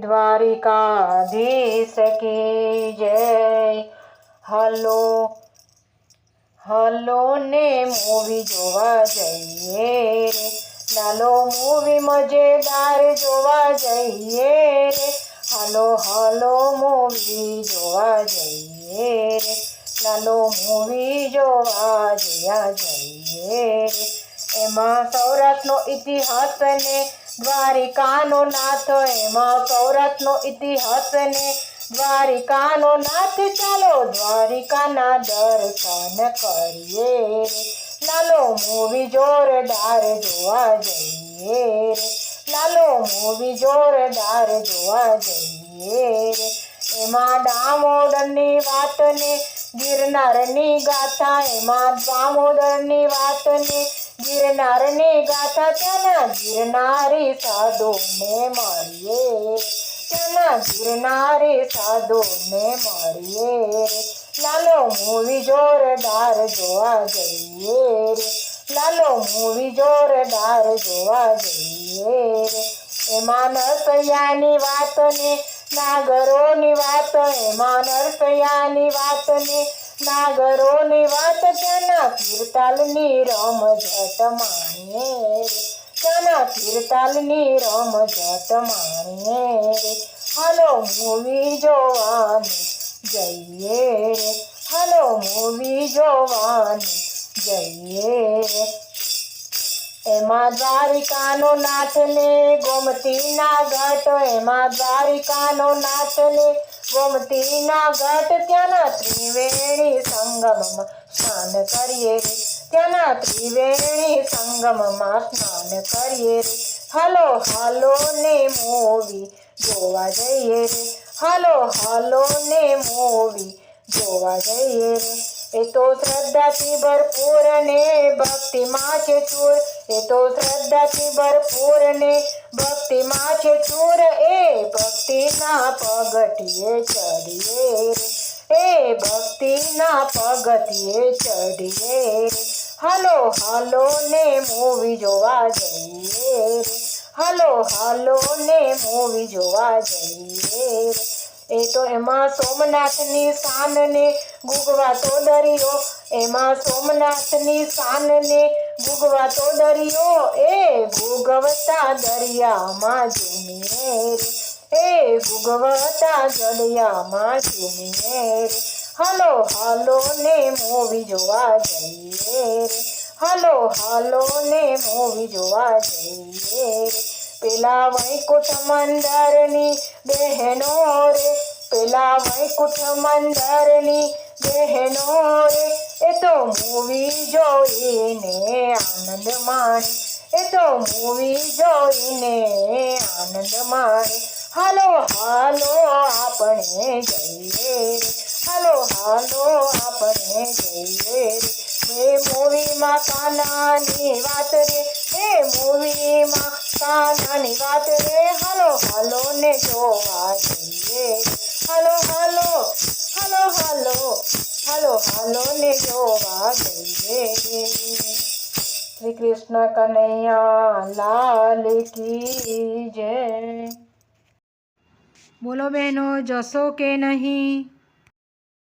દ્વારિકાધીશ કી જય? Hello hello ને movie જોવા જઈએ રે. લાલો મૂવી મજેદાર જોવા જઈએ રે. હલો હલો મૂવી જોવા જઈએ રે. લાલો મૂવી જોવા જયા જઈએ રે. એમાં સૌરાષ્ટ્રનો ઇતિહાસ ને દ્વારિકાનો નાથ એમાં સૌરાષ્ટ્રનો ઇતિહાસ ને દ્વારિકાનો નાથ ચાલો, દ્વારિકાના દર્શન કરીએ. લાલો મૂવી જોરદાર જોવા જઈએ. લાલો મૂવી જોરદાર જોવા જઈએ. એમાં દામોદરની વાત ને ગિરનારની ગાથા, એમાં દામોદરની વાત ને ગિરનારની ગાથા ત્યાંના ગિરનારી સાધુને મળીએ. ત્યાંના ગિરનારી સાધુને મળીએ. લાલો મૂવી જોરદાર જોવા જઈએ રે. લાલો મૂવી જોરદાર જોવા જઈએ રે. એમાં નરસૈયાની વાત ને નાગરોની વાત એમાં નરસૈયાની વાત ને નાગરોની વાત ત્યાંના કીર્તાલની રમઝટ માણીએ રે ત્યાંના કીર્તાલની રમઝટ માણીએ હલો મૂવી જોવાની જઈએ હાલો મૂવી જોવાની જઈએ એમાં દ્વારિકાનો નાથ ને ગોમતીના ઘટ, એમાં દ્વારિકાનો નાથ ને ગોમતીના ઘટ. ત્યાંના ત્રિવેણી સંગમમાં સ્નાન કરીએ રે. ત્યાંના ત્રિવેણી સંગમમાં સ્નાન કરીએ રે. હલો હલો ને મૂવી જોવા જઈએ રે. હલો હલો ને મૂવી જોવા જઈએ રે. એ તો શ્રદ્ધાથી ભરપૂર ને ભક્તિમાં છે ચૂર એ તો શ્રદ્ધાથી ભરપૂર ને ભક્તિમાં છે ચૂર એ ભક્તિના પગથિયે ચડીએ રે એ ભક્તિના પગથિયે ચડીએ રે હાલો હાલો ને મૂવી જોવા જઈએ રે હાલો હાલો ને મૂવી જોવા જઈએ રે એ તો એમાં સોમનાથની શાનને ગુગવાતો દરિયો એમાં સોમનાથની શાનને ગુગવાતો દરિયો એ ગુગવતા દરિયામાં ઝૂમીએ એ ગુગવતા દરિયામાં ઝૂમીએ હલો હાલો ને મૂવી જોવા જઈએ હલો હાલો ને મૂવી જોવા જઈએ પેલા વૈકુંઠ મંદરની બહેનો રે, પેલા વૈકુંઠ મંદરની બહેનો રે. એ તો મૂવી જોઈને આનંદ માણે, એ તો મૂવી જોઈને આનંદ માણે. હાલો હાલો, આપણે જઈએ હાલો હાલો, આપણે જઈએ રે. મૂવીમાં કાનાની વાત રે એ મૂવીમાં કાનાની વાત રે હાલો હાલો ને જોવા જઈએ. હાલો હાલો હાલો હાલો હાલો હાલો ને જોવા જઈએ. શ્રી કૃષ્ણ કનૈયા લાલ કી જય. બોલો બહેનો જશો કે નહીં?